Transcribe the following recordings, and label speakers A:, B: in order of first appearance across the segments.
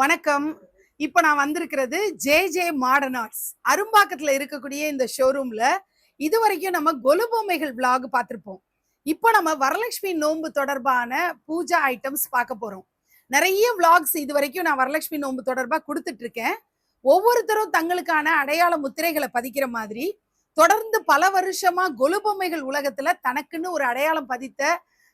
A: வணக்கம். இப்போ நான் வந்திருக்கிறது ஜே ஜே மாடர்ன் ஆர்ட்ஸ் அரும்பாக்கத்துல இருக்கக்கூடிய இந்த ஷோரூம்ல இது வரைக்கும் நம்ம கொலு பொம்மைகள் பார்த்துருப்போம். இப்போ நம்ம வரலட்சுமி நோன்பு தொடர்பான பூஜா ஐட்டம்ஸ் பார்க்க போறோம். நிறைய vlogs இது வரைக்கும் நான் வரலட்சுமி நோன்பு தொடர்பா கொடுத்துட்ருக்கேன். ஒவ்வொருத்தரும் தங்களுக்கான அடையாள முத்திரைகளை பதிக்கிற மாதிரி தொடர்ந்து பல வருஷமா கொலு பொம்மைகள் உலகத்துல தனக்குன்னு ஒரு அடையாளம் பதித்த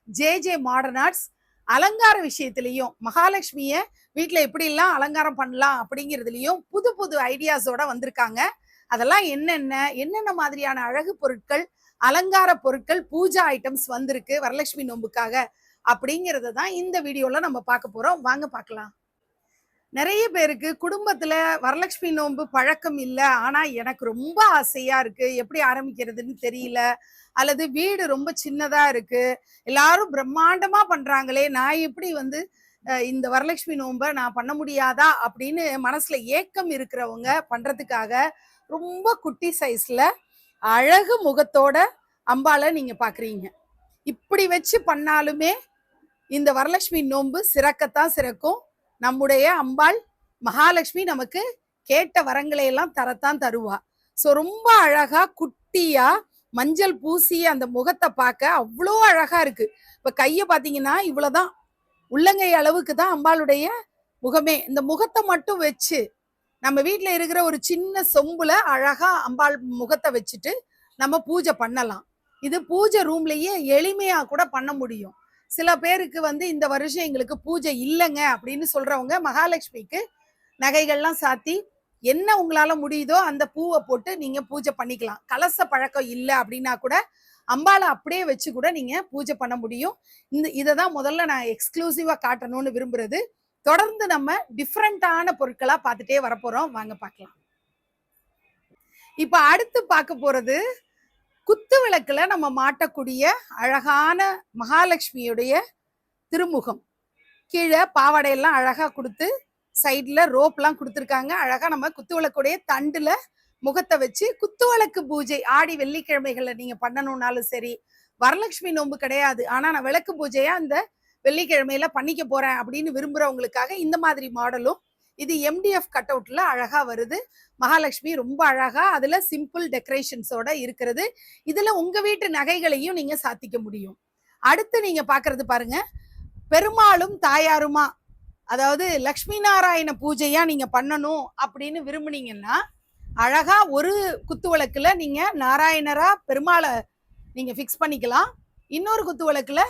A: ஜே ஜே மாடர்ன் ஆர்ட்ஸ் அலங்கார விஷயத்திலையும் மகாலட்சுமிய வீட்ல எப்படி எல்லாம் அலங்காரம் பண்ணலாம் அப்படிங்கிறதுலயும் புது புது ஐடியாஸோட வந்திருக்காங்க. அதெல்லாம் என்னென்ன என்னென்ன மாதிரியான அழகு பொருட்கள் அலங்கார பொருட்கள் பூஜா ஐட்டம்ஸ் வந்திருக்கு வரலட்சுமி நோம்புக்காக அப்படிங்கிறத தான் இந்த வீடியோல நம்ம பார்க்க போறோம். வாங்க பார்க்கலாம். நிறைய பேருக்கு குடும்பத்துல வரலட்சுமி நோன்பு பழக்கம் இல்லை. ஆனா எனக்கு ரொம்ப ஆசையா இருக்கு. எப்படி ஆரம்பிக்கிறதுன்னு தெரியல. அல்லது வீடு ரொம்ப சின்னதா இருக்கு. எல்லாரும் பிரம்மாண்டமா பண்றாங்களே. நான் எப்படி வந்து இந்த வரலட்சுமி நோன்பை நான் பண்ண முடியாதா? அப்படின்னு மனசுல ஏக்கம் இருக்கிறவங்க பண்றதுக்காக ரொம்ப குட்டி சைஸ்ல அழகு முகத்தோட அம்பால நீங்க பாக்குறீங்க. இப்படி வச்சு பண்ணாலுமே இந்த வரலட்சுமி நோன்பு சிறக்கத்தான் சிறக்கும். நம்முடைய அம்பாள் மகாலட்சுமி நமக்கு கேட்ட வரங்களை எல்லாம் தரத்தான் தருவா. ஸோ ரொம்ப அழகா குட்டியா மஞ்சள் பூசி அந்த முகத்தை பார்க்க அவ்வளோ அழகா இருக்கு. இப்ப கையை பார்த்தீங்கன்னா இவ்வளவுதான். உள்ளங்கை அளவுக்கு தான் அம்பாளுடைய முகமே. இந்த முகத்தை மட்டும் வச்சு நம்ம வீட்டில் இருக்கிற ஒரு சின்ன சொம்புல அழகா அம்பாள் முகத்தை வச்சுட்டு நம்ம பூஜை பண்ணலாம். இது பூஜை ரூம்லயே எளிமையா கூட பண்ண முடியும். சில பேருக்கு வந்து இந்த வருஷம் எங்களுக்கு பூஜை இல்லைங்க அப்படின்னு சொல்றவங்க மகாலட்சுமிக்கு நகைகள்லாம் சாத்தி என்ன உங்களால முடியுதோ அந்த பூவை போட்டு நீங்க பூஜை பண்ணிக்கலாம். கலச பழக்கம் இல்லை அப்படின்னா கூட அம்பாளை அப்படியே வச்சு கூட நீங்க பூஜை பண்ண முடியும். இந்த இதை தான் முதல்ல நான் எக்ஸ்க்ளூசிவா காட்டணும்னு விரும்புறது. தொடர்ந்து நம்ம டிஃப்ரெண்டான பொருட்களா பார்த்துட்டே வரப்போறோம். வாங்க பார்க்கலாம். இப்ப அடுத்து பார்க்க போறது குத்து விளக்குல நம்ம மாட்டக்கூடிய அழகான மகாலட்சுமியுடைய திருமுகம். கீழே பாவாடையெல்லாம் அழகா கொடுத்து சைடில் ரோப்லாம் கொடுத்துருக்காங்க. அழகாக நம்ம குத்து விளக்குடைய தண்டில் முகத்தை வச்சு குத்து விளக்கு பூஜை ஆடி வெள்ளிக்கிழமைகளில் நீங்கள் பண்ணணும்னாலும் சரி வரலட்சுமி நோன்பு கிடையாது. ஆனால் நான் விளக்கு பூஜையாக அந்த வெள்ளிக்கிழமையில பண்ணிக்க போகிறேன் அப்படின்னு விரும்புகிறவங்களுக்காக இந்த மாதிரி மாடலும் இது எம்டிஎஃப் கட் அவுட்ல அழகா வருது. மகாலட்சுமி ரொம்ப அழகா அதுல சிம்பிள் டெக்கரேஷன்ஸோட இருக்கிறது. இதுல உங்க வீட்டு நகைகளையும் நீங்க சாத்திக்க முடியும். அடுத்து நீங்க பாக்குறது பாருங்க. பெருமாளும் தாயாருமா அதாவது லக்ஷ்மி நாராயண பூஜையா நீங்க பண்ணணும் அப்படின்னு விரும்புனீங்கன்னா அழகா ஒரு குத்து விளக்குல நீங்க நாராயணரா பெருமாளை நீங்க ஃபிக்ஸ் பண்ணிக்கலாம். இன்னொரு குத்து விளக்குல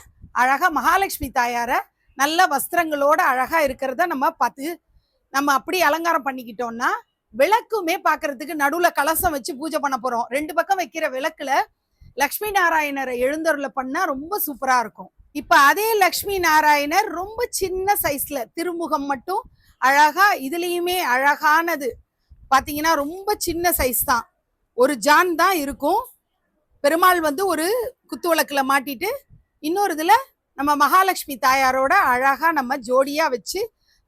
A: அழகா மகாலட்சுமி தாயார நல்ல வஸ்திரங்களோட அழகா இருக்கிறத நம்ம பார்த்து நம்ம அப்படி அலங்காரம் பண்ணிக்கிட்டோம்னா விளக்குமே பார்க்கறதுக்கு நடுவுல கலசம் வச்சு பூஜை பண்ண போறோம். ரெண்டு பக்கம் வைக்கிற விளக்குல லக்ஷ்மி நாராயணரை எழுந்தருள பண்ணா ரொம்ப சூப்பரா இருக்கும். இப்ப அதே லக்ஷ்மி நாராயணர் ரொம்ப சின்ன சைஸ்ல திருமுகம் மட்டும் அழகா இதுலயுமே அழகானது. பாத்தீங்கன்னா ரொம்ப சின்ன சைஸ் தான். ஒரு ஜான் தான் இருக்கும். பெருமாள் வந்து ஒரு குத்து விளக்குல மாட்டிட்டு இன்னொரு இதுல நம்ம மகாலட்சுமி தாயாரோட அழகா நம்ம ஜோடியா வச்சு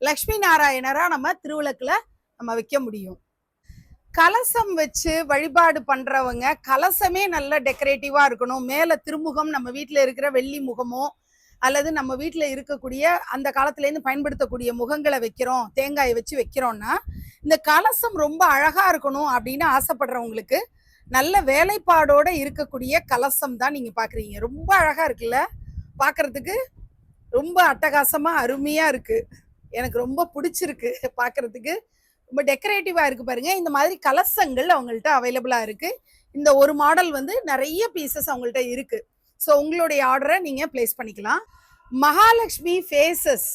A: லக்ஷ்மி நாராயணராக நம்ம திருவிளக்கில் நம்ம வைக்க முடியும். கலசம் வச்சு வழிபாடு பண்ணுறவங்க கலசமே நல்ல டெக்கரேட்டிவாக இருக்கணும். மேலே திருமுகம் நம்ம வீட்டில் இருக்கிற வெள்ளி முகமோ அல்லது நம்ம வீட்டில் இருக்கக்கூடிய அந்த காலத்துலேருந்து பயன்படுத்தக்கூடிய முகங்களை வைக்கிறோம் தேங்காயை வச்சு வைக்கிறோம்னா இந்த கலசம் ரொம்ப அழகாக இருக்கணும் அப்படின்னு ஆசைப்படுறவங்களுக்கு நல்ல வேலைப்பாடோட இருக்கக்கூடிய கலசம் தான் நீங்கள் பார்க்குறீங்க ரொம்ப அழகாக இருக்குல்ல? பார்க்குறதுக்கு ரொம்ப அட்டகாசமாக அருமையாக இருக்குது எனக்கு ரொம்ப பிடிச்சிருக்கு பார்க்கறதுக்கு ரொம்ப டெக்கரேட்டிவாக இருக்குது பாருங்க. இந்த மாதிரி கலசங்கள் அவங்கள்ட்ட அவைலபிளாக இருக்குது இந்த ஒரு மாடல் வந்து நிறைய பீசஸ் அவங்கள்ட்ட இருக்குது ஸோ உங்களுடைய ஆர்டரை நீங்கள் ப்ளேஸ் பண்ணிக்கலாம். மகாலட்சுமி ஃபேஸஸ்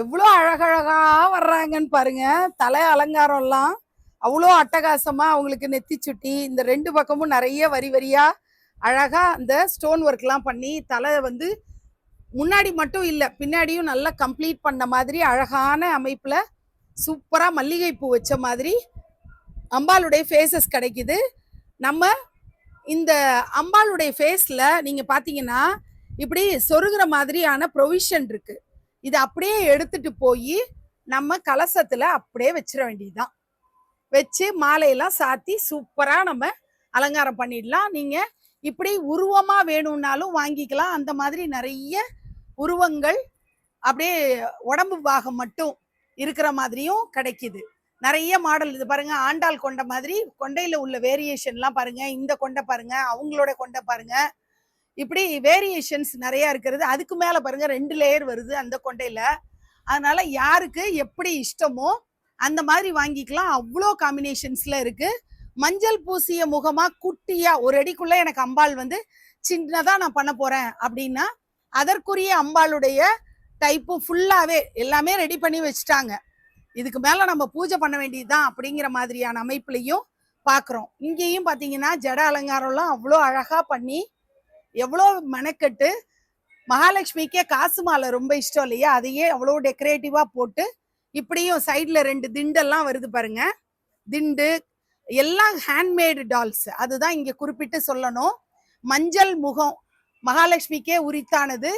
A: எவ்வளோ அழகழகாக வர்றாங்கன்னு பாருங்கள் தலை அலங்காரம்லாம் அவ்வளோ அட்டகாசமாக அவங்களுக்கு நெத்தி சுட்டி இந்த ரெண்டு பக்கமும் நிறைய வரி வரியாக அழகாக அந்த ஸ்டோன் ஒர்க்லாம் பண்ணி தலை வந்து முன்னாடி மட்டும் இல்லை பின்னாடியும் நல்லா கம்ப்ளீட் பண்ண மாதிரி அழகான அமைப்பில் சூப்பராக மல்லிகைப்பூ வச்ச மாதிரி அம்பாளுடைய ஃபேஸஸ் கிடைக்குது. நம்ம இந்த அம்பாளுடைய ஃபேஸில் நீங்கள் பார்த்தீங்கன்னா இப்படி சொருகிற மாதிரியான ப்ரொவிஷன் இருக்குது இது அப்படியே எடுத்துட்டு போய் நம்ம கலசத்தில் அப்படியே வச்சிட வேண்டியதுதான். வச்சு மாலையெல்லாம் சாத்தி சூப்பராக நம்ம அலங்காரம் பண்ணிடலாம். நீங்கள் இப்படி உருவமாக வேணும்னாலும் வாங்கிக்கலாம். அந்த மாதிரி நிறைய உருவங்கள் அப்படியே உடம்பு பாகம் மட்டும் இருக்கிற மாதிரியும் கிடைக்குது. நிறைய மாடல் இது பாருங்க ஆண்டாள் கொண்ட மாதிரி கொண்டையில உள்ள வேரியேஷன்லாம் பாருங்க இந்த கொண்டை பாருங்க அவங்களோட கொண்டை பாருங்க. இப்படி வேரியேஷன்ஸ் நிறைய இருக்கிறது. அதுக்கு மேலே பாருங்க ரெண்டு லேயர் வருது அந்த கொண்டையில். அதனால யாருக்கு எப்படி இஷ்டமோ அந்த மாதிரி வாங்கிக்கலாம். அவ்வளோ காம்பினேஷன்ஸில் இருக்குது மஞ்சள் பூசிய முகமா குட்டியா ஒரு அடிக்குள்ள எனக்கு அம்பாள் வந்து சின்னதா நான் பண்ண போறேன் அப்படின்னா அதற்குரிய அம்பாளுடைய டைப்பு ஃபுல்லாவே எல்லாமே ரெடி பண்ணி வச்சுட்டாங்க. இதுக்கு மேல நம்ம பூஜை பண்ண வேண்டியதுதான் அப்படிங்கிற மாதிரியான அமைப்புலையும் பார்க்குறோம் இங்கேயும் பார்த்தீங்கன்னா ஜட அலங்காரம்லாம் அவ்வளோ அழகா பண்ணி எவ்வளோ மெனக்கெட்டு மகாலட்சுமிக்கே காசு மாலை ரொம்ப இஷ்டம் இல்லையா? அதையே அவ்வளோ டெக்கரேட்டிவா போட்டு இப்படியும் சைடில் ரெண்டு திண்டெல்லாம் வருது பாருங்க. திண்டு எல்லாம் ஹேண்ட்மேடு டால்ஸ் அதுதான் இங்கே குறிப்பிட்டு சொல்லணும். மஞ்சள் முகம் மகாலட்சுமிக்கே உரித்தானது.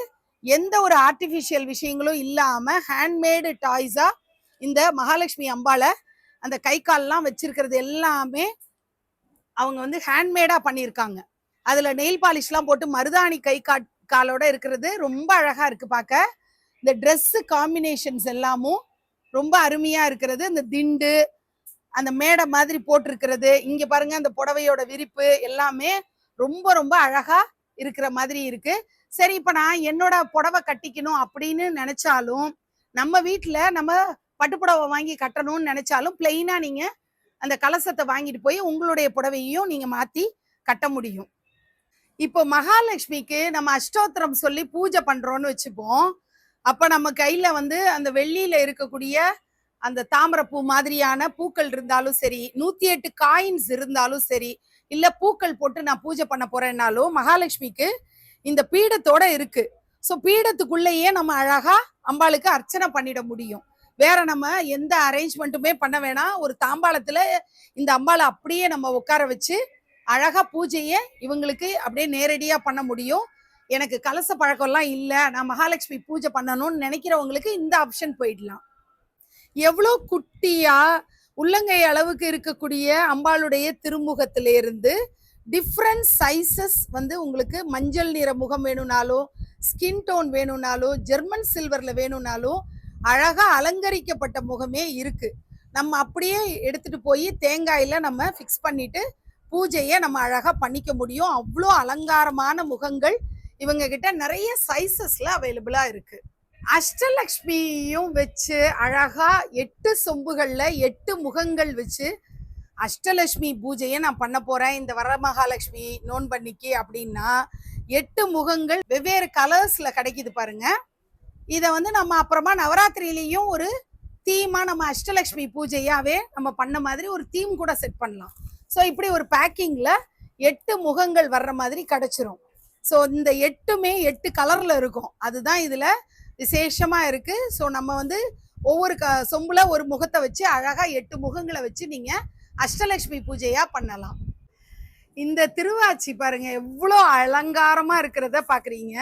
A: எந்த ஒரு ஆர்டிஃபிஷியல் விஷயங்களும் இல்லாமல் ஹேண்ட்மேடு டாய்ஸாக இந்த மகாலட்சுமி அம்பாளை அந்த கை கால்லாம் வச்சிருக்கிறது எல்லாமே அவங்க வந்து ஹேண்ட்மேடாக பண்ணியிருக்காங்க. அதில் நெயில் பாலிஷ்லாம் போட்டு மருதாணி கை கா காலோட இருக்கிறது ரொம்ப அழகாக இருக்குது பார்க்க இந்த ட்ரெஸ்ஸு காம்பினேஷன்ஸ் எல்லாமும் ரொம்ப அருமையாக இருக்கிறது. இந்த திண்டு அந்த மேடை மாதிரி போட்டிருக்கிறது. இங்க பாருங்க அந்த புடவையோட விரிப்பு எல்லாமே ரொம்ப ரொம்ப அழகா இருக்கிற மாதிரி இருக்கு. சரி இப்ப நான் என்னோட புடவை கட்டிக்கணும் அப்படின்னு நினைச்சாலும் நம்ம வீட்டுல நம்ம பட்டுப்புடவை வாங்கி கட்டணும்னு நினைச்சாலும் பிளெயினா நீங்க அந்த கலசத்தை வாங்கிட்டு போய் உங்களுடைய புடவையையும் நீங்க மாத்தி கட்ட முடியும். இப்போ மகாலட்சுமிக்கு நம்ம அஷ்டோத்திரம் சொல்லி பூஜை பண்றோம்னு வச்சுப்போம். அப்ப நம்ம கையில வந்து அந்த வெள்ளியில இருக்கக்கூடிய அந்த தாமரப்பூ மாதிரியான பூக்கள் இருந்தாலும் சரி நூத்தி எட்டு காயின்ஸ் இருந்தாலும் சரி இல்ல பூக்கள் போட்டு நான் பூஜை பண்ண போறேன்னாலும் மகாலட்சுமிக்கு இந்த பீடத்தோட இருக்கு. ஸோ பீடத்துக்குள்ளேயே நம்ம அழகா அம்பாளுக்கு அர்ச்சனை பண்ணிட முடியும். வேற நம்ம எந்த அரேஞ்ச்மெண்ட்டுமே பண்ண வேணாம். ஒரு தாம்பாளத்துல இந்த அம்பாளை அப்படியே நம்ம உட்கார வச்சு அழகா பூஜையை இவங்களுக்கு அப்படியே நேரடியா பண்ண முடியும். எனக்கு கலச பழக்கம்லாம் இல்லை. நான் மகாலட்சுமி பூஜை பண்ணணும்னு நினைக்கிறவங்களுக்கு இந்த ஆப்ஷன் போயிடலாம். எவ்வளோ குட்டியா உள்ளங்கை அளவுக்கு இருக்கக்கூடிய அம்பாளுடைய திருமுகத்திலிருந்து டிஃப்ரெண்ட் சைசஸ் வந்து உங்களுக்கு மஞ்சள் நிற முகம் வேணும்னாலும் ஸ்கின் டோன் வேணும்னாலும் ஜெர்மன் சில்வரில் வேணும்னாலும் அழகாக அலங்கரிக்கப்பட்ட முகமே இருக்குது நம்ம அப்படியே எடுத்துட்டு போய் தேங்காயில் நம்ம ஃபிக்ஸ் பண்ணிட்டு பூஜையை நம்ம அழகாக பண்ணிக்க முடியும். அவ்வளோ அலங்காரமான முகங்கள் இவங்க கிட்ட நிறைய சைசஸ்ல அவைலபிளாக இருக்குது அஷ்டலக்ஷ்மியும் வச்சு அழகா எட்டு சொம்புகள்ல எட்டு முகங்கள் வச்சு அஷ்டலட்சுமி பூஜையை நான் பண்ண போறேன். இந்த வரமகாலட்சுமி நோன்பன்னிக்கு அப்படின்னா எட்டு முகங்கள் வெவ்வேறு கலர்ஸ்ல கிடைக்குது பாருங்க. இதை வந்து நம்ம அப்புறமா நவராத்திரியிலையும் ஒரு தீமா நம்ம அஷ்டலட்சுமி பூஜையாவே நம்ம பண்ண மாதிரி ஒரு தீம் கூட செட் பண்ணலாம். ஸோ இப்படி ஒரு பேக்கிங்ல எட்டு முகங்கள் வர்ற மாதிரி கிடைச்சிரும். ஸோ இந்த எட்டுமே எட்டு கலர்ல இருக்கும். அதுதான் இதுல விசேஷமாக இருக்குது ஸோ நம்ம வந்து ஒவ்வொரு க சொம்பில் ஒரு முகத்தை வச்சு அழகாக எட்டு முகங்களை வச்சு நீங்கள் அஷ்டலக்ஷ்மி பூஜையாக பண்ணலாம். இந்த திருவாச்சி பாருங்கள் எவ்வளோ அலங்காரமாக இருக்கிறத பார்க்குறீங்க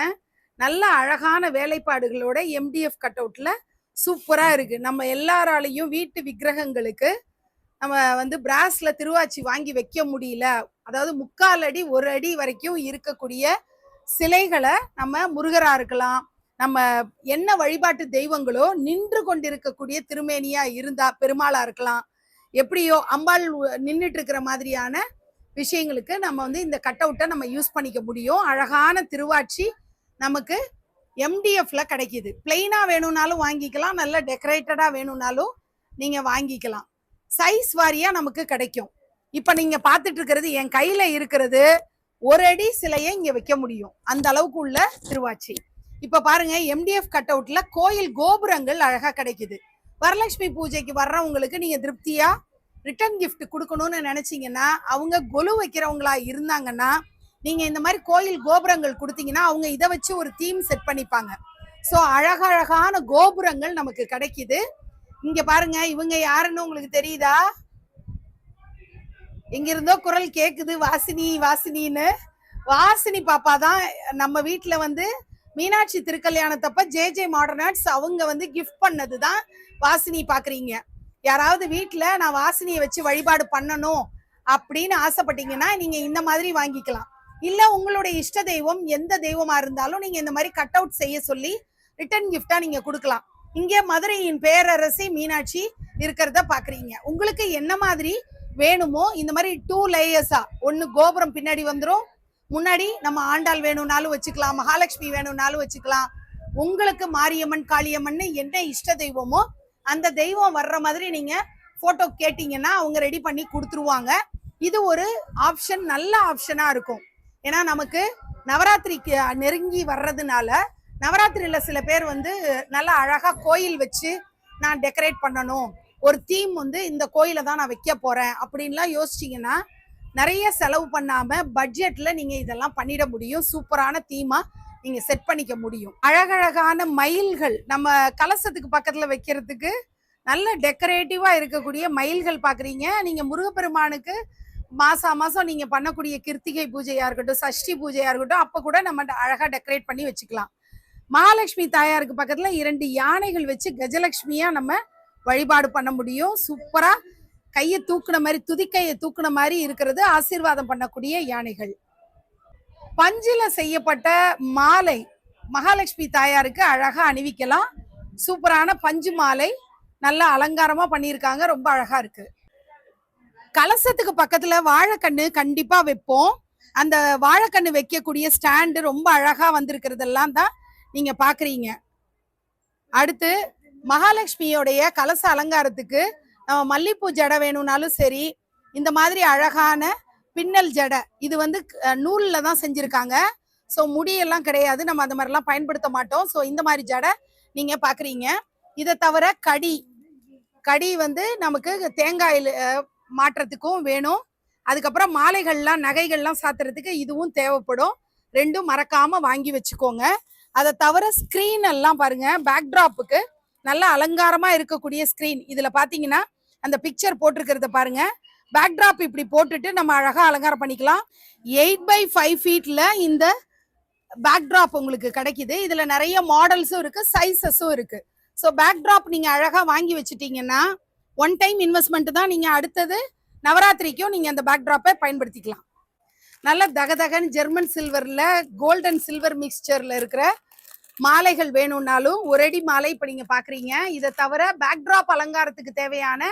A: நல்ல அழகான வேலைப்பாடுகளோட எம்டிஎஃப் கட் அவுட்டில் சூப்பராக இருக்குது நம்ம எல்லாராலையும் வீட்டு விக்கிரகங்களுக்கு நம்ம வந்து பிராஸில் திருவாச்சி வாங்கி வைக்க முடியல. அதாவது முக்கால் அடி ஒரு அடி வரைக்கும் இருக்கக்கூடிய சிலைகளை நம்ம முருகராக இருக்கலாம். நம்ம என்ன வழிபாட்டு தெய்வங்களோ நின்று கொண்டிருக்கக்கூடிய திருமேனியா இருந்தா பெருமாளா இருக்கலாம். எப்படியோ அம்பாள் நின்றுட்டு இருக்கிற மாதிரியான விஷயங்களுக்கு நம்ம வந்து இந்த கட் அவுட்டை நம்ம யூஸ் பண்ணிக்க முடியும். அழகான திருவாட்சி நமக்கு எம்டிஎஃப்ல கிடைக்கிது. பிளெயினாக வேணும்னாலும் வாங்கிக்கலாம். நல்ல டெக்கரேட்டடாக வேணும்னாலும் நீங்கள் வாங்கிக்கலாம். சைஸ் வாரியாக நமக்கு கிடைக்கும். இப்போ நீங்கள் பார்த்துட்டு இருக்கிறது என் கையில் இருக்கிறது ஒரு அடி சிலையை இங்கே வைக்க முடியும். அந்த அளவுக்கு உள்ள திருவாச்சி இப்ப பாருங்க எம்டிஎஃப் கட் அவுட்ல கோயில் கோபுரங்கள் அழகா கிடைக்குது. வரலட்சுமி பூஜைக்கு வர்றவங்களுக்கு நீங்க திருப்தியா ரிட்டர்ன் கிஃப்ட் கொடுக்கணும்னு நினைச்சீங்கன்னா அவங்க கொலு வைக்கிறவங்களா இருந்தாங்கன்னா நீங்க இந்த மாதிரி கோயில் கோபுரங்கள் கொடுத்தீங்கன்னா அவங்க இதை வச்சு ஒரு தீம் செட் பண்ணிப்பாங்க. ஸோ அழகழகான கோபுரங்கள் நமக்கு கிடைக்குது. இங்க பாருங்க இவங்க யாருன்னு உங்களுக்கு தெரியுதா? எங்க இருந்தோ குரல் கேக்குது வாசினி வாசினின்னு. வாசினி பாப்பா தான் நம்ம வீட்டில் வந்து மீனாட்சி திருக்கல்யாணத்தப்ப ஜே ஜே மாடர்னாட்ஸ் அவங்க வந்து கிஃப்ட் பண்ணது தான் வாசினி பாக்குறீங்க. யாராவது வீட்டுல நான் வாசினியை வச்சு வழிபாடு பண்ணணும் அப்படின்னு ஆசைப்பட்டீங்கன்னா நீங்க இந்த மாதிரி வாங்கிக்கலாம். இல்ல உங்களுடைய இஷ்ட தெய்வம் எந்த தெய்வமா இருந்தாலும் நீங்க இந்த மாதிரி கட் அவுட் செய்ய சொல்லி ரிட்டர்ன் கிஃப்டா நீங்க கொடுக்கலாம். இங்கே மதுரையின் பேரரசி மீனாட்சி இருக்கிறத பாக்குறீங்க. உங்களுக்கு என்ன மாதிரி வேணுமோ இந்த மாதிரி டூ லேயர்ஸா ஒன்னு கோபுரம் பின்னாடி வந்துடும் முன்னாடி நம்ம ஆண்டாள் வேணும்னாலும் வச்சுக்கலாம் மகாலட்சுமி வேணும்னாலும் வச்சுக்கலாம். உங்களுக்கு மாரியம்மன் காளியம்மன் என்ன இஷ்ட தெய்வமோ அந்த தெய்வம் வர்ற மாதிரி நீங்க போட்டோ கேட்டீங்கன்னா அவங்க ரெடி பண்ணி கொடுத்துருவாங்க. இது ஒரு ஆப்ஷன் நல்ல ஆப்ஷனா இருக்கும். ஏன்னா நமக்கு நவராத்திரிக்கு நெருங்கி வர்றதுனால நவராத்திரியில சில பேர் வந்து நல்லா அழகா கோயில் வச்சு நான் டெக்கரேட் பண்ணணும். ஒரு தீம் வந்து இந்த கோயில தான் நான் வைக்க போறேன் அப்படின்லாம் யோசிச்சிங்கன்னா நிறைய செலவு பண்ணாம பட்ஜெட்ல நீங்க இதெல்லாம் பண்ணிட முடியும். சூப்பரான தீமா நீங்க செட் பண்ணிக்க முடியும். அழகழகான மயில்கள் நம்ம கலசத்துக்கு பக்கத்துல வைக்கிறதுக்கு நல்ல டெக்கரேட்டிவா இருக்கக்கூடிய மயில்கள் பாக்குறீங்க. நீங்க முருகப்பெருமானுக்கு மாசா மாசம் நீங்க பண்ணக்கூடிய கிருத்திகை பூஜையா இருக்கட்டும் சஷ்டி பூஜையா இருக்கட்டும் அப்ப கூட நம்ம அழகா டெக்கரேட் பண்ணி வச்சுக்கலாம். மகாலட்சுமி தாயாருக்கு பக்கத்துல இரண்டு யானைகள் வச்சு கஜலட்சுமியா நம்ம வழிபாடு பண்ண முடியும். சூப்பரா கையை தூக்குன மாதிரி துதிக்கையை தூக்குன மாதிரி இருக்கிறது ஆசீர்வாதம் பண்ணக்கூடிய யானைகள். பஞ்சில செய்யப்பட்ட மாலை மகாலட்சுமி தாயாருக்கு அழகா அணிவிக்கலாம். சூப்பரான பஞ்சு மாலை நல்லா அலங்காரமா பண்ணியிருக்காங்க. ரொம்ப அழகா இருக்கு. கலசத்துக்கு பக்கத்துல வாழைக்கண்ணு கண்டிப்பா வைப்போம். அந்த வாழைக்கண்ணு வைக்கக்கூடிய ஸ்டாண்டு ரொம்ப அழகா வந்திருக்கிறதெல்லாம் தான் நீங்க பாக்குறீங்க. அடுத்து மகாலட்சுமியோடைய கலச அலங்காரத்துக்கு நம்ம மல்லிப்பூ ஜடை வேணும்னாலும் சரி இந்த மாதிரி அழகான பின்னல் ஜடை இது வந்து நூலில் தான் செஞ்சுருக்காங்க. ஸோ முடியெல்லாம் கிடையாது. நம்ம அந்த மாதிரிலாம் பயன்படுத்த மாட்டோம். ஸோ இந்த மாதிரி ஜடை நீங்கள் பார்க்குறீங்க இதை தவிர கடி கடி வந்து நமக்கு தேங்காயில் மாற்றத்துக்கும் மாட்டுறதுக்கும் வேணும். அதுக்கப்புறம் மாலைகள்லாம் நகைகள்லாம் சாத்துறதுக்கு இதுவும் தேவைப்படும். ரெண்டும் மறக்காம வாங்கி வச்சுக்கோங்க. அதை தவிர ஸ்க்ரீன் எல்லாம் பாருங்க. பேக்ட்ராப்புக்கு நல்ல அலங்காரமா இருக்கக்கூடிய ஸ்க்ரீன் இதுல பாத்தீங்கன்னா அந்த பிக்சர் போட்டிருக்கிறத பாருங்க. பேக்ட்ராப் இப்படி போட்டுட்டு நம்ம அழகா அலங்காரம் பண்ணிக்கலாம். எயிட் பை ஃபைவ் ஃபீட்ல இந்த பேக்ட்ராப் உங்களுக்கு கிடைக்குது. இதுல நிறைய மாடல்ஸும் இருக்கு சைசஸும் இருக்கு. ஸோ பேக்ட்ராப் நீங்க அழகா வாங்கி வச்சுட்டீங்கன்னா ஒன் டைம் இன்வெஸ்ட்மெண்ட் தான் நீங்க அடுத்தது நவராத்திரிக்கும் நீங்க அந்த பேக்ட்ராப்பை பயன்படுத்திக்கலாம். நல்ல தகதகன் ஜெர்மன் சில்வர்ல கோல்டன் சில்வர் மிக்ஸ்சர்ல இருக்கிற மாலைகள் வேணும்னாலும் ஒரடி மாலை இப்போ நீங்க பாக்குறீங்க. இதை தவிர பேக்ட்ராப் அலங்காரத்துக்கு தேவையான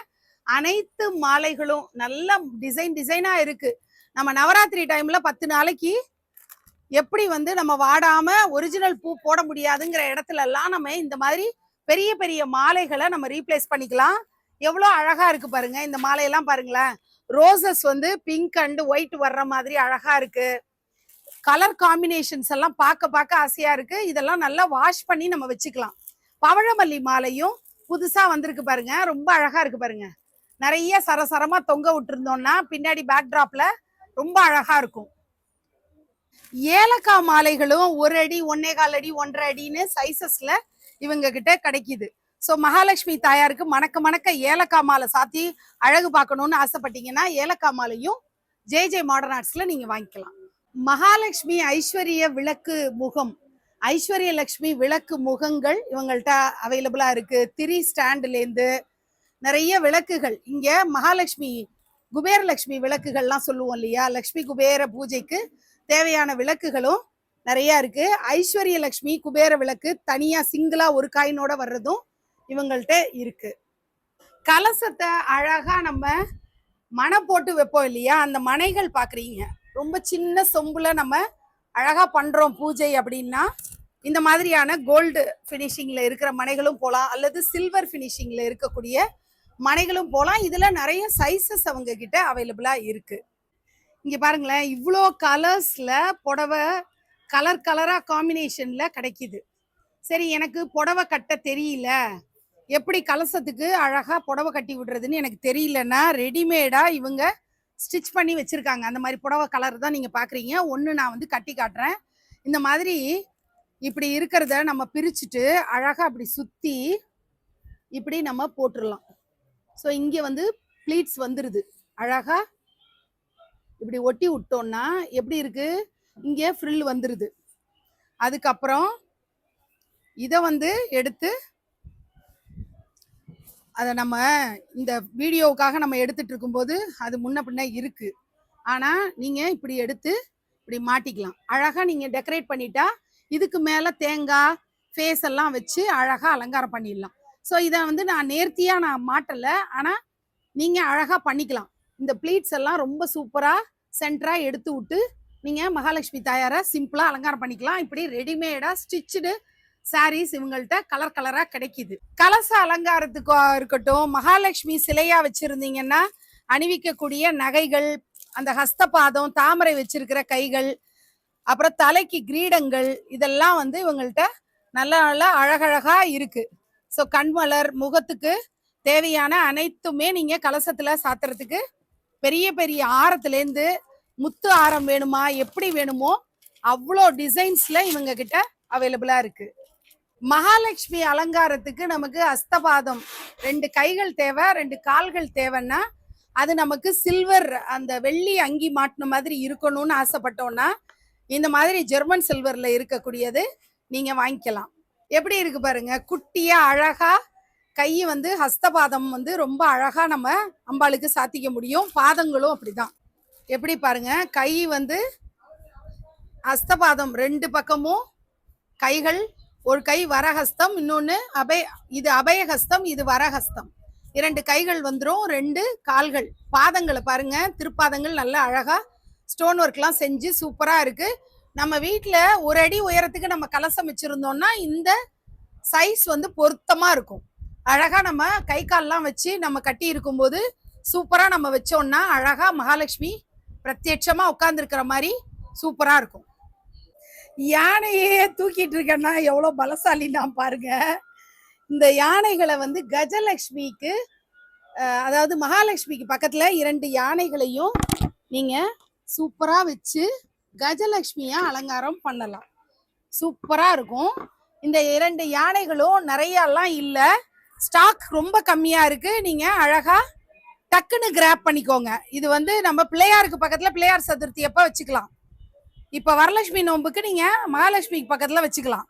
A: அனைத்து மாலைகளும் நல்ல டிசைன் டிசைனா இருக்கு. நம்ம நவராத்திரி டைம்ல பத்து நாளைக்கு எப்படி வந்து நம்ம வாடாம ஒரிஜினல் பூ போட முடியாதுங்கிற இடத்துல எல்லாம் நம்ம இந்த மாதிரி பெரிய பெரிய மாலைகளை நம்ம ரீப்ளேஸ் பண்ணிக்கலாம். எவ்வளோ அழகா இருக்கு பாருங்க. இந்த மாலையெல்லாம் பாருங்களேன். ரோசஸ் வந்து பிங்க் அண்டு ஒயிட் வர்ற மாதிரி அழகா இருக்கு. கலர் காம்பினேஷன்ஸ் எல்லாம் பார்க்க பார்க்க ஆசையா இருக்கு. இதெல்லாம் நல்லா வாஷ் பண்ணி நம்ம வச்சுக்கலாம். பவழமல்லி மாலையும் புதுசா வந்திருக்கு பாருங்க. ரொம்ப அழகா இருக்கு பாருங்க. நிறைய சரசரமா தொங்க விட்டுருந்தோம்னா பின்னாடி பேக்ட்ராப்ல ரொம்ப அழகா இருக்கும். ஏலக்காய் மாலைகளும் ஒரு அடி ஒன்னே கால் அடி ஒன்றரை அடின்னு சைசஸ்ல இவங்க கிட்ட கிடைக்குது. ஸோ மகாலட்சுமி தாயாருக்கு மணக்க மணக்க ஏலக்காய் மாலை சாத்தி அழகு பார்க்கணும்னு ஆசைப்பட்டீங்கன்னா ஏலக்காய் மாலையும் ஜே ஜே மாடர்ன் ஆர்ட்ஸ்ல நீங்க வாங்கிக்கலாம். மகாலட்சுமி ஐஸ்வர்ய விளக்கு முகம் ஐஸ்வர்ய லட்சுமி விளக்கு முகங்கள் இவங்கள்ட்ட அவைலபிளா இருக்கு. திரி ஸ்டாண்ட்லேருந்து நிறைய விளக்குகள். இங்க மகாலட்சுமி குபேரலட்சுமி விளக்குகள்லாம் சொல்லுவோம் இல்லையா? லக்ஷ்மி குபேர பூஜைக்கு தேவையான விளக்குகளும் நிறைய இருக்கு. ஐஸ்வர்ய லட்சுமி குபேர விளக்கு தனியா சிங்கிளா ஒரு காயினோட வர்றதும் இவங்கள்ட்ட இருக்கு. கலசத்தை அழகா நம்ம மனை போட்டு வைப்போம் இல்லையா? அந்த மனைகள் பாக்குறீங்க. ரொம்ப சின்ன சொம்புல நம்ம அழகா பண்றோம் பூஜை அப்படின்னா இந்த மாதிரியான கோல்டு ஃபினிஷிங்ல இருக்கிற மனைகளும் போலாம். அல்லது சில்வர் ஃபினிஷிங்ல இருக்கக்கூடிய மனைகளும் போகலாம் இதில் நிறைய சைஸஸ் அவங்க கிட்ட அவைலபிளாக இருக்குது இங்கே பாருங்களேன் இவ்வளோ கலர்ஸில் புடவை கலர் கலராக காம்பினேஷனில் கிடைக்குது. சரி எனக்கு புடவை கட்ட தெரியல. எப்படி கலசத்துக்கு அழகாக புடவை கட்டி விடுறதுன்னு எனக்கு தெரியலன்னா ரெடிமேடாக இவங்க ஸ்டிச் பண்ணி வச்சுருக்காங்க. அந்த மாதிரி புடவை கலர் தான் நீங்கள் பார்க்குறீங்க ஒன்று நான் வந்து கட்டி காட்டுறேன். இந்த மாதிரி இப்படி இருக்கிறத நம்ம பிரிச்சுட்டு அழகாக அப்படி சுற்றி இப்படி நம்ம போட்டுடலாம் ஸோ இங்கே வந்து ப்ளீட்ஸ் வந்துடுது அழகா இப்படி ஒட்டி விட்டோம்னா எப்படி இருக்கு? இங்கே ஃப்ரில் வந்துடுது அதுக்கப்புறம் இதை வந்து எடுத்து அதை நம்ம இந்த வீடியோவுக்காக நம்ம எடுத்துட்டு இருக்கும்போது அது முன்ன பின்ன இருக்குது ஆனால் நீங்கள் இப்படி எடுத்து இப்படி மாட்டிக்கலாம். அழகாக நீங்கள் டெக்கரேட் பண்ணிட்டா இதுக்கு மேலே தேங்காய் ஃபேஸ் எல்லாம் வச்சு அழகாக அலங்காரம் பண்ணிடலாம். ஸோ இதை வந்து நான் நேர்த்தியாக நான் மாட்டலை. ஆனால் நீங்கள் அழகாக பண்ணிக்கலாம். இந்த ப்ளீட்ஸ் எல்லாம் ரொம்ப சூப்பராக சென்டராக எடுத்து விட்டு நீங்கள் மகாலட்சுமி தாயாரை சிம்பிளாக அலங்காரம் பண்ணிக்கலாம். இப்படி ரெடிமேடாக ஸ்டிச்சுடு சாரீஸ் இவங்கள்ட்ட கலர் கலராக கிடைக்குது. கலச அலங்காரத்துக்கு இருக்கட்டும் மகாலட்சுமி சிலையாக வச்சுருந்தீங்கன்னா அணிவிக்கக்கூடிய நகைகள் அந்த ஹஸ்தபாதம் தாமரை வச்சிருக்கிற கைகள் அப்புறம் தலைக்கு கிரீடங்கள் இதெல்லாம் வந்து இவங்கள்ட்ட நல்ல நல்ல அழகழகாக இருக்குது ஸோ கண்மலர் முகத்துக்கு தேவையான அனைத்துமே நீங்கள் கலசத்தில் சாத்துறதுக்கு பெரிய பெரிய ஆரத்துலேருந்து முத்து ஆரம் வேணுமா எப்படி வேணுமோ அவ்வளோ டிசைன்ஸில் இவங்க கிட்ட அவைலபிளாக இருக்குது மகாலட்சுமி அலங்காரத்துக்கு நமக்கு அஸ்தபாதம் ரெண்டு கைகள் தேவை ரெண்டு கால்கள் தேவைன்னா அது நமக்கு சில்வர் அந்த வெள்ளி அங்கி மாட்டின மாதிரி இருக்கணும்னு ஆசைப்பட்டோம்னா இந்த மாதிரி ஜெர்மன் சில்வரில் இருக்கக்கூடியது நீங்கள் வாங்கிக்கலாம். எப்படி இருக்கு பாருங்க? குட்டியா அழகா கை வந்து ஹஸ்தபாதம் வந்து ரொம்ப அழகா நம்ம அம்பாளுக்கு சாத்திக்க முடியும். பாதங்களும் அப்படிதான். எப்படி பாருங்க? கை வந்து ஹஸ்தபாதம் ரெண்டு பக்கமும் கைகள் ஒரு கை வரஹஸ்தம் இன்னொன்று அபய இது அபயஹஸ்தம் இது வரஹஸ்தம். இரண்டு கைகள் வந்துடும் ரெண்டு கால்கள். பாதங்களை பாருங்க திருப்பாதங்கள் நல்லா அழகா ஸ்டோன் ஒர்க்லாம் செஞ்சு சூப்பராக இருக்குது நம்ம வீட்டில் ஒரு அடி உயரத்துக்கு நம்ம கலசம் வச்சுருந்தோம்னா இந்த சைஸ் வந்து பொருத்தமாக இருக்கும். அழகாக நம்ம கை கால்லாம் வச்சு நம்ம கட்டி இருக்கும்போது சூப்பராக நம்ம வச்சோம்னா அழகாக மகாலட்சுமி பிரத்யட்சமாக உட்காந்துருக்கிற மாதிரி சூப்பராக இருக்கும். யானையே தூக்கிட்டு இருக்கேன்னா எவ்வளோ பலசாலி நான் பாருங்க. இந்த யானைகளை வந்து கஜலக்ஷ்மிக்கு அதாவது மகாலட்சுமிக்கு பக்கத்தில் இரண்டு யானைகளையும் நீங்கள் சூப்பராக வச்சு கஜலட்சுமியை அலங்காரம் பண்ணலாம். சூப்பராக இருக்கும். இந்த இரண்டு யானைகளும் நிறையெல்லாம் இல்லை. ஸ்டாக் ரொம்ப கம்மியாக இருக்குது நீங்கள் அழகாக டக்குன்னு கிராப் பண்ணிக்கோங்க. இது வந்து நம்ம பிள்ளையாருக்கு பக்கத்தில் பிள்ளையார் சதுர்த்தி அப்போ வச்சுக்கலாம். இப்போ வரலட்சுமி நோன்புக்கு நீங்கள் மகாலட்சுமிக்கு பக்கத்தில் வச்சுக்கலாம்.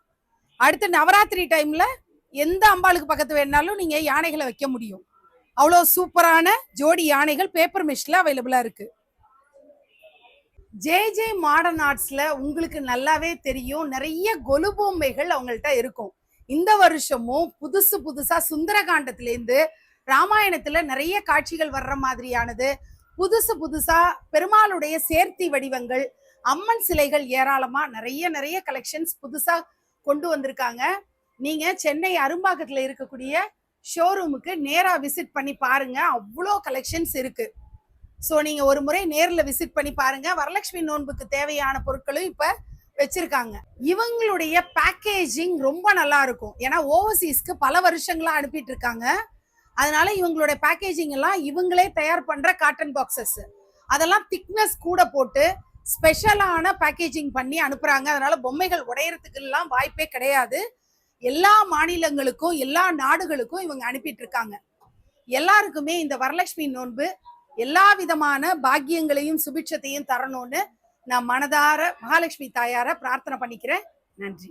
A: அடுத்து நவராத்திரி டைமில் எந்த அம்பாளுக்கு பக்கத்து வேணாலும் நீங்கள் யானைகளை வைக்க முடியும். அவ்வளோ சூப்பரான ஜோடி யானைகள் பேப்பர் மிஷில் அவைலபிளாக இருக்குது ஜே ஜே மாடர்ன் ஆர்ட்ஸில் உங்களுக்கு நல்லாவே தெரியும். நிறைய கொலு பொம்மைகள் அவங்கள்ட்ட இருக்கும். இந்த வருஷமும் புதுசு புதுசாக சுந்தரகாண்டத்துலேருந்து ராமாயணத்தில் நிறைய காட்சிகள் வர்ற மாதிரியானது. புதுசு புதுசாக பெருமாளுடைய சேர்த்தி வடிவங்கள் அம்மன் சிலைகள் ஏராளமாக நிறைய நிறைய கலெக்ஷன்ஸ் புதுசாக கொண்டு வந்திருக்காங்க. நீங்கள் சென்னை அரும்பாக்கத்தில் இருக்கக்கூடிய ஷோரூமுக்கு நேராக விசிட் பண்ணி பாருங்கள் அவ்வளோ கலெக்ஷன்ஸ் இருக்குது ஸோ நீங்க ஒரு முறை நேரில் விசிட் பண்ணி பாருங்க. வரலட்சுமி நோன்புக்கு தேவையான பொருட்களும் இப்ப வச்சிருக்காங்க. இவங்களுடைய பேக்கேஜிங் ரொம்ப நல்லா இருக்கும். ஏன்னா ஓவர்சீஸ்க்கு பல வருஷங்களா அனுப்பிட்டு இருக்காங்க. அதனால இவங்களுடைய பேக்கேஜிங் எல்லாம் இவங்களே தயார் பண்ற காட்டன் பாக்ஸஸ் அதெல்லாம் திக்னஸ் கூட போட்டு ஸ்பெஷலான பேக்கேஜிங் பண்ணி அனுப்புறாங்க. அதனால பொம்மைகள் உடையறதுக்கு எல்லாம் வாய்ப்பே கிடையாது. எல்லா மாநிலங்களுக்கும் எல்லா நாடுகளுக்கும் இவங்க அனுப்பிட்டு இருக்காங்க. எல்லாருக்குமே இந்த வரலட்சுமி நோன்பு எல்லா விதமான பாக்கியங்களையும் சுபிட்சத்தையும் தரணும்னு நான் மனதார மகாலட்சுமி தாயார பிரார்த்தனை பண்ணிக்கிறேன். நன்றி.